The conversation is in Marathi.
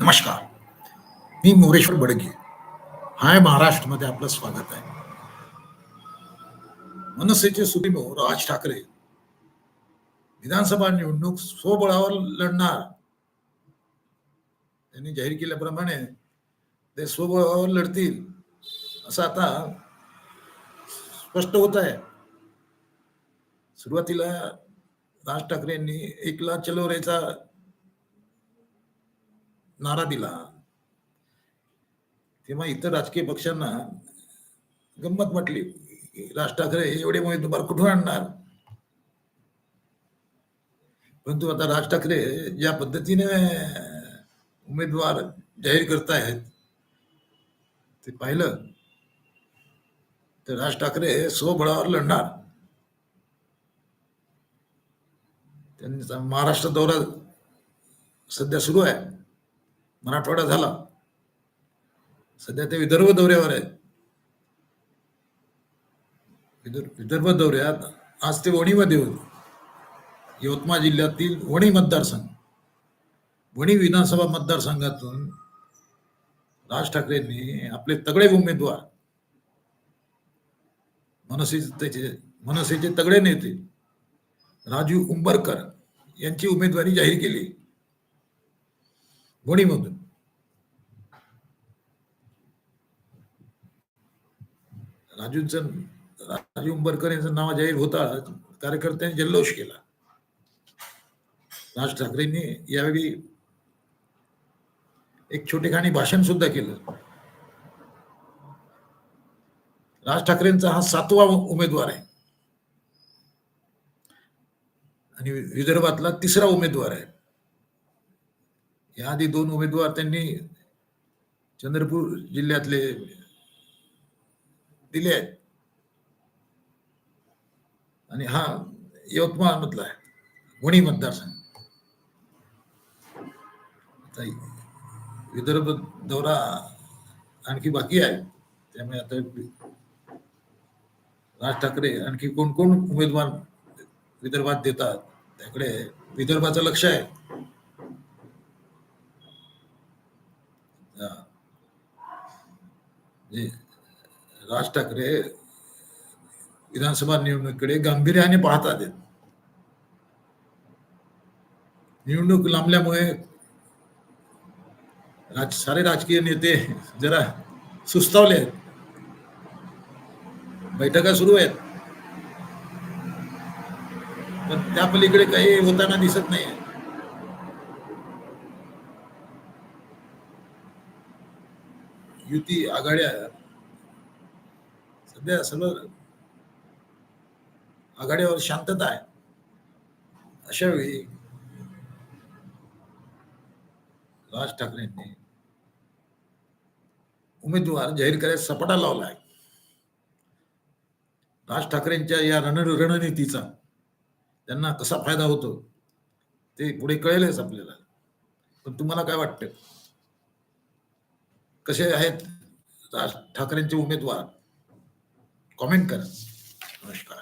नमस्कार. मी मोरेश्वर बडगे. हाय महाराष्ट्रमध्ये आपलं स्वागत आहे. मनसेचे सुप्रीमो राज ठाकरे. विधानसभा निवडणूक स्वबळावर लढणार. त्यांनी जाहीर केल्याप्रमाणे ते स्वबळावर लढतील असं आता स्पष्ट होत आहे. सुरुवातीला राज ठाकरे यांनी एकला चलोरेचा नारा दिला. तेव्हा इतर राजकीय पक्षांना गंमत म्हटली राज ठाकरे एवढे उमेदवार कुठून आणणार? परंतु आता राज ठाकरे ज्या पद्धतीने उमेदवार जाहीर करतायत ते पाहिलं तर राज ठाकरे स्वबळावर लढणार. त्यांचा महाराष्ट्र दौरा सध्या सुरू आहे. मराठवाडा झाला. सध्या ते विदर्भ दौऱ्यावर आहेत. विदर्भ दौऱ्यात आज ते वणीमध्ये होते. यवतमाळ जिल्ह्यातील वणी मतदारसंघ. वणी विधानसभा मतदारसंघातून राज ठाकरेंनी आपले तगडे उमेदवार मनसेचे मनसेचे तगडे नेते राजू उंबरकर यांची उमेदवारी जाहीर केली. गुणीमधून राजूंचं राजू उंबरकर यांचं नाव जाहीर होता कार्यकर्त्यांनी जल्लोष केला. राज ठाकरेंनी यावेळी एक छोटेखानी भाषण सुद्धा केलं. राज ठाकरेंचा हा सातवा उमेदवार आहे. आणि विदर्भातला तिसरा उमेदवार आहे. याआधी दोन उमेदवार त्यांनी चंद्रपूर जिल्ह्यातले दिले आहेत. आणि हा यवतमाळ मधला आहे. वणी मतदारसंघ. विदर्भ दौरा आणखी बाकी आहे. त्यामुळे आता राज ठाकरे आणखी कोण कोण उमेदवार विदर्भात देतात त्याकडे विदर्भाचं लक्ष आहे. राज ठाकरे विधानसभा निवडणुकीकडे गांभीर्याने पाहतात. निवडणूक लांबल्यामुळे राज सारे राजकीय नेते जरा सुस्तावले आहेत. बैठका सुरू आहेत. पण त्या पलीकडे काही होताना दिसत नाही युती आघाड्या सध्या सगळं आघाड्यावर शांतता आहे. अशा वेळी राज ठाकरेंनी उमेदवार जाहीर करायला सपाटा लावलाय राज ठाकरेंच्या या रण रणनीतीचा त्यांना कसा फायदा होतो ते पुढे कळेलच आपल्याला. पण तुम्हाला काय वाटतं? कसे आहेत? राज ठाकरेंचे उमेदवार. कॉमेंट करा. नमस्कार.